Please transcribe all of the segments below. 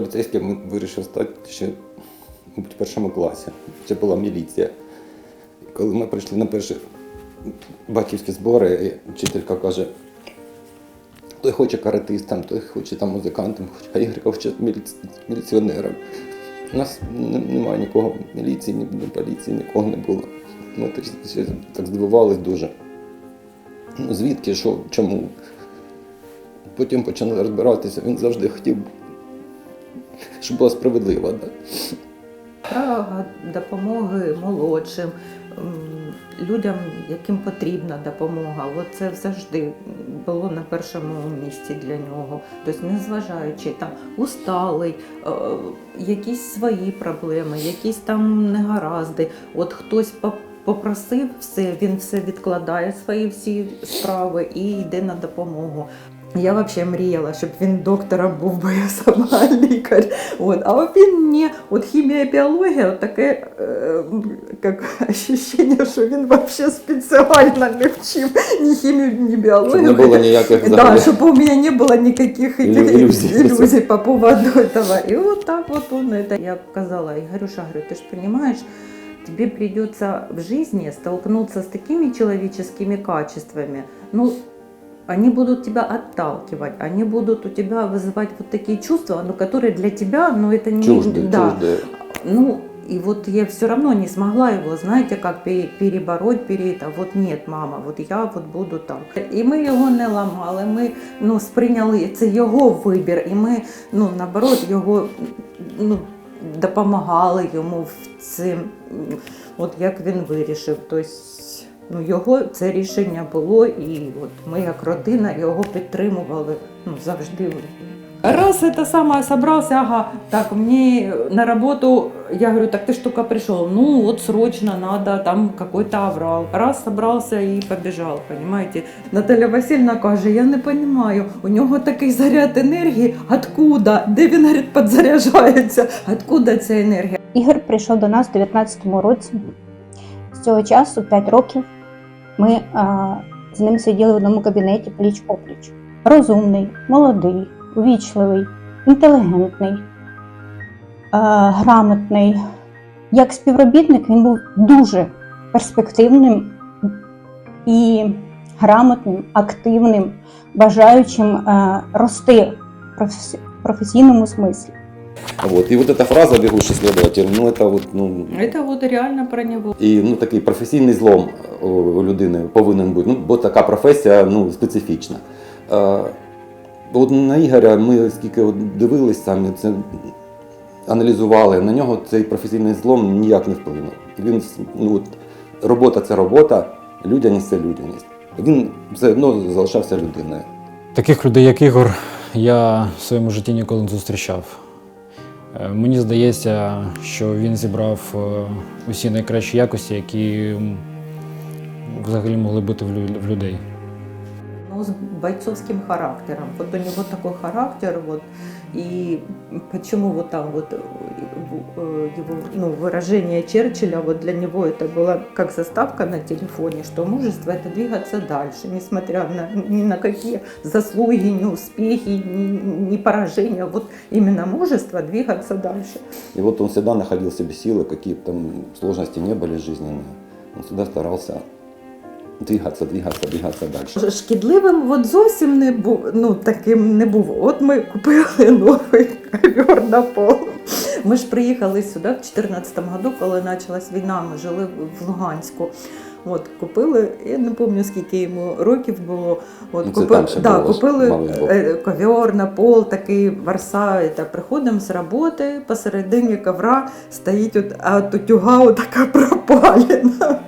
поліцейським вирішив стати ще мабуть, першому класі. Це була міліція. Коли ми прийшли на перші батьківські збори, вчителька каже, той хоче каратистом, той хоче там музикантом, а Ігор хоче міліці... міліціонером. У нас немає нікого міліції, ні, поліції, нікого не було. Ми так, здивувались дуже. Ну, звідки, що, чому? Потім почали розбиратися, він завжди хотів, щоб була справедлива. Да? Прага допомоги молодшим, людям, яким потрібна допомога. Це завжди було на першому місці для нього. Тобто, незважаючи там усталий, е, якісь свої проблеми, якісь там негаразди. От хтось попросив все, він все відкладає свої всі справи і йде на допомогу. Я взагалі мріяла, щоб він доктором був, бо я сама лікар. От. А він ні, от хімія біологія, от таке е, як ощущення, що він взагалі спеціально не вчив ні хімію, ні біологію. Щоб не було ніяких Да, взагалі. чтобы у меня не было никаких Иллю- этих иллюзий. иллюзий по поводу этого. И вот так вот он это. Я сказала, Игорюша, говорю, ты же понимаешь, тебе придется в жизни столкнуться с такими человеческими качествами, ну, они будут тебя отталкивать, они будут у тебя вызывать вот такие чувства, ну, которые для тебя, ну, это не... Чужди, да, чужди. ну, и вот я все равно не смогла его, знаете, как пере- перебороть, пере это. Вот нет, мама, вот я вот буду так. І ми його не ламали, ми ну, сприйняли, це його вибір, і ми ну, наоборот його ну, допомагали йому в цим, м, от як він вирішив. Тобто, ну, його це рішення було, і от ми як родина його підтримували ну, завжди. Раз это самое собрался, ага, так, мне на работу, я говорю, так ты ж только пришел, ну вот срочно надо, там какой-то аврал. Раз собрался и побежал, понимаете. Наталя Васильівна каже, я не понимаю, у нього такий заряд енергії, откуда? Де він, говорить, підзаряджається? Откуда ця енергія? Ігор прийшов до нас у 19-му році. З цього часу, 5 років, ми а, з ним сиділи в одному кабінеті пліч опліч. Розумний, молодий, увічливий, інтелігентний, а, грамотний. Як співробітник він був дуже перспективним і грамотним, активним, бажаючим а, рости в професійному смислі. Вот. И вот эта фраза «бегущий следователь», ну это вот, ну, Це от реально про нього. і ну, такий професійний злом у людини повинен бути, ну, бо така професія ну, специфічна. Е, от на Ігоря ми скільки от дивились самі, це аналізували, на нього цей професійний злом ніяк не вплинув. Він, ну, от, робота це робота, людяність це людяність. Він все одно залишався людиною. Таких людей, як Ігор, я в своєму житті ніколи не зустрічав. Е, Мені здається, що він зібрав е, усі найкращі якості, які взагалі могли бути в лю- в людей. Ну, с бойцовским характером. Вот у него такой характер, вот, и почему вот там вот э, э, его ну, выражение Черчилля, вот для него это было как заставка на телефоне, что мужество это двигаться дальше, несмотря на ни на какие заслуги, ни успехи, ни, ни поражения, вот именно мужество двигаться дальше. И вот он всегда находил себе силы, какие бы там сложности не были жизненные. Он всегда старался двигаться, двигаться, двигаться дальше. Шкідливим от зовсім не був, ну таким не був. От ми купили новий ковер на пол. Ми ж приїхали сюди в 2014 году, коли почалась війна, ми жили в Луганську. От купили, я не пам'ятаю, скільки йому років було. От Ну, купили, да, було, купили е, ковер на пол, такий варса. Та приходимо з роботи, посередині ковра стоїть, от, а от утюга така пропалена.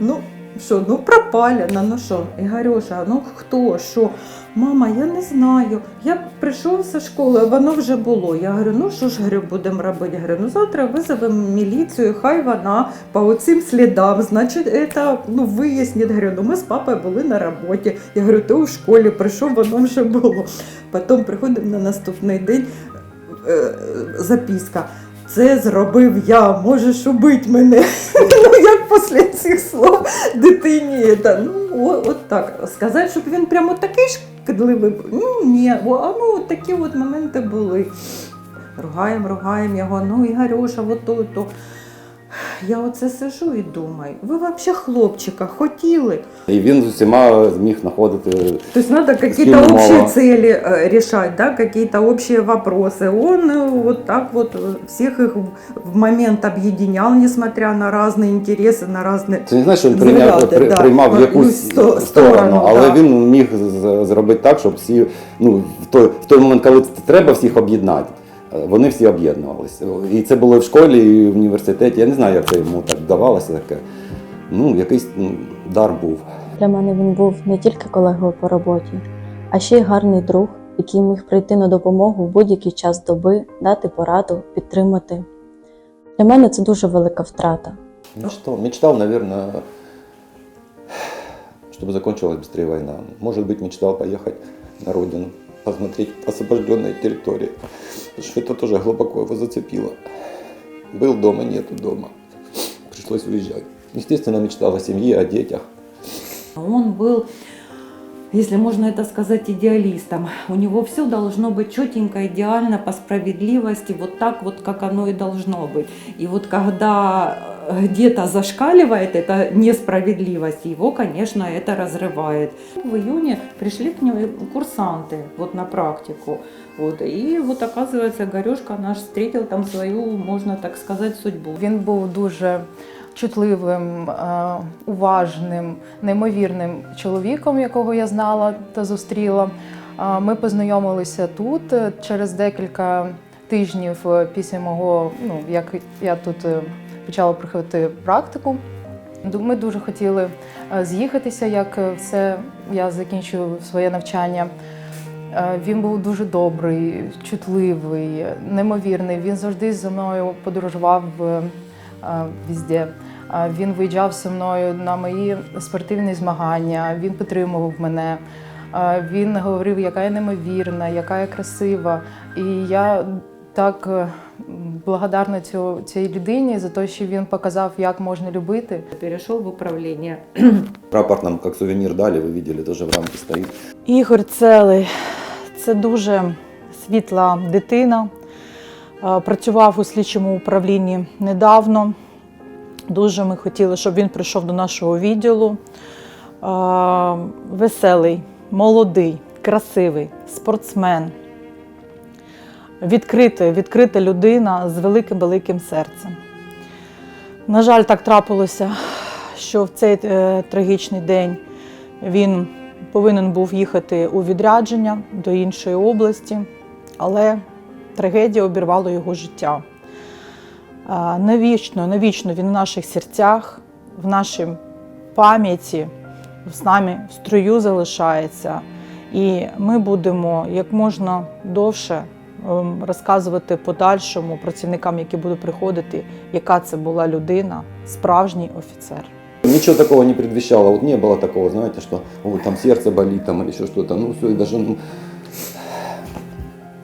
Ну, що, ну пропалена, ну що, Ігорюша, ну хто, що? Мама, я не знаю. Я прийшов зі школи, воно вже було. Я говорю, ну що ж говорю, будемо робити? Говорю, ну завтра визовемо міліцію, хай вона по оцим слідам, значить, це ну, вияснить. Говорю, ну ми з папою були на роботі. Я говорю, ти у школі прийшов, воно вже було. Потім приходимо на наступний день, е, записка. Це зробив я, можеш убити мене. ну як після цих слов дитині. Та, ну, от так. Сказати, щоб він прямо такий шкідливий, був, ну ні, О, а ну от такі от моменти були. ругаємо, ругаємо його, ну Ігорюша, от то, то Я оце сижу і думаю, ви взагалі хлопчика хотіли? І він з усіма зміг знаходити. То есть надо какие-то Спільна общие мова. цели э, решать, да, какие-то общие вопросы. Он э, вот так вот э, всех их в- в момент объединял, несмотря на разные интересы, на разные... Це не значить, що він прийняв, Взгляди, при- да. приймав Ну, якусь сто- сторону, сторону, але да. він міг з- зробити так, щоб всі, ну, в той, в той момент, коли це треба всіх об'єднати, е, вони всі об'єднувалися. І це було і в школі, і в університеті. Я не знаю, як це йому так вдавалося таке. Ну, якийсь ну, дар був. Для мене він був не тільки колегою по роботі, а ще й гарний друг, який міг прийти на допомогу в будь-який час доби, дати пораду, підтримати. Для мене це дуже велика втрата. Мечтал, мечтал, наверное, чтобы закончилась быстрее война. Может быть, мечтал поехать на родину, посмотреть освобожденные территории. Потому что это тоже глубоко его зацепило. Был дома, нету дома. Пришлось уезжать. Естественно, мечтал о семье, о детях. Он был, если можно это сказать, идеалистом. У него все должно быть четенько, идеально, по справедливости, вот так вот, как оно и должно быть. И вот когда где-то зашкаливает эта несправедливость, его, конечно, это разрывает. В июне пришли к нему курсанты вот на практику. Вот, и вот оказывается, Горюшка наш встретил там свою, можно так сказать, судьбу. Він був дуже чутливим, е, уважним, неймовірним чоловіком, якого я знала та зустріла. Е, Ми познайомилися тут е, через декілька тижнів е, після мого, ну як я тут е, почала проходити практику. Ми дуже хотіли е, з'їхатися, як е, все я закінчую своє навчання. Е, Він був дуже добрий, чутливий, неймовірний. Він завжди зі мною подорожував е, е, везде. Е, Він виїжджав зі мною на мої спортивні змагання, він підтримував мене. Він говорив, яка я неймовірна, яка я красива. І я так благодарна цю, цій людині за те, що він показав, як можна любити. Перешел в управление. Рапорт нам как сувенир дали, вы видели, тоже в рамке стоит. Ігор Целий це дуже світла дитина. Працював у слідчому управлінні недавно. Дуже ми хотіли, щоб він прийшов до нашого відділу. Веселий, молодий, красивий, спортсмен, відкритий, відкрита людина з великим великим серцем. На жаль, так трапилося, що в цей е, трагічний день він повинен був їхати у відрядження до іншої області, але трагедія обірвала його життя. А, Навічно, навічно він в наших серцях, в нашій пам'яті, з нами в строю залишається. І ми будемо як можна довше розказувати подальшому працівникам, які будуть приходити, яка це була людина, справжній офіцер. Ничего такого не предвещало. Вот не было такого, знаете, что ой, там сердце болит там, или еще что-то. Ну, все, и даже, ну,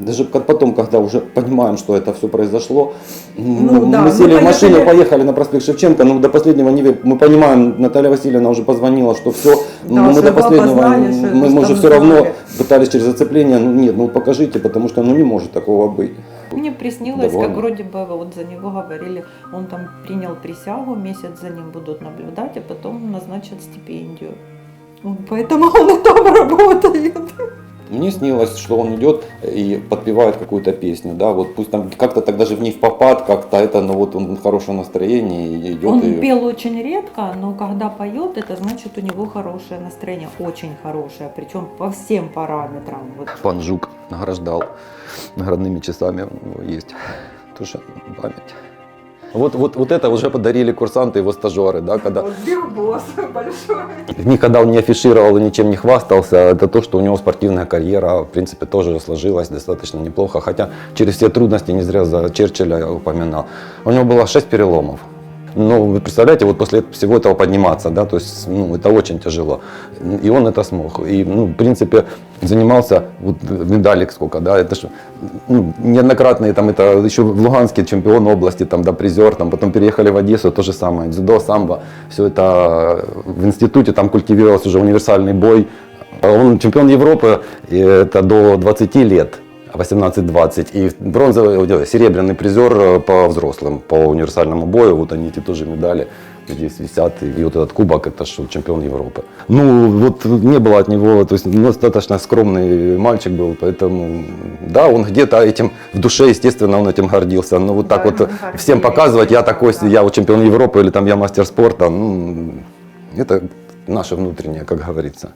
даже как потом, когда уже понимаем, что это все произошло, ну, да, мы мы сели в машину, поехали- поехали на проспект Шевченко, ну, до последнего не ве- мы понимаем, Наталья Васильевна уже позвонила, что все, Да, мы что до его последнего, опознали, что мы, его мы уже там все равно знали. пытались через зацепление, ну, нет, ну, покажите, потому что, ну, не может такого быть. Мне приснилось, Довольно. как вроде бы вот за него говорили, он там принял присягу, месяц за ним будут наблюдать, а потом назначат стипендию. Ну, Поэтому он и там работает. Мне снилось, что он идет и подпевает какую-то песню, да, вот пусть там как-то так даже в ней в попад, как-то это, но вот он в хорошем настроении и идет Он и... пел очень редко, но когда поет, это значит у него хорошее настроение, очень хорошее, причем по всем параметрам. Вот. Пан Жук награждал наградными часами, у него есть тоже память. Вот, вот, вот это уже подарили курсанты его стажеры, да, когда босс большой. никогда он не афишировал и ничем не хвастался, это то, что у него спортивная карьера, в принципе, тоже сложилась достаточно неплохо, хотя через все трудности, не зря за Черчилля я упоминал. У него было 6 переломов. Ну, вы представляете, вот после всего этого подниматься, да, то есть, ну, это очень тяжело. И он это смог. И, ну, в принципе, занимался, вот медалек сколько, да, это же, ну, неоднократные, там, это еще в Луганске чемпион области, там, да, призер, там, потом переехали в Одессу, то же самое, дзюдо, самбо, все это в институте, там культивировался уже универсальный бой. Он чемпион Европы, это до 20 лет. А 18-20. И бронзовый, серебряный призер э, по взрослым, по универсальному бою. Вот они, эти тоже медали здесь висят. И вот этот кубок, это что, чемпион Европы. Ну, вот не было от него, то есть ну, достаточно скромный мальчик был, поэтому, да, он где-то этим в душе, естественно, он этим гордился. Но вот так Да, вот он всем показывать, я такой, да. я вот чемпион Европы или там я мастер спорта, ну, это наше внутреннее, как говорится.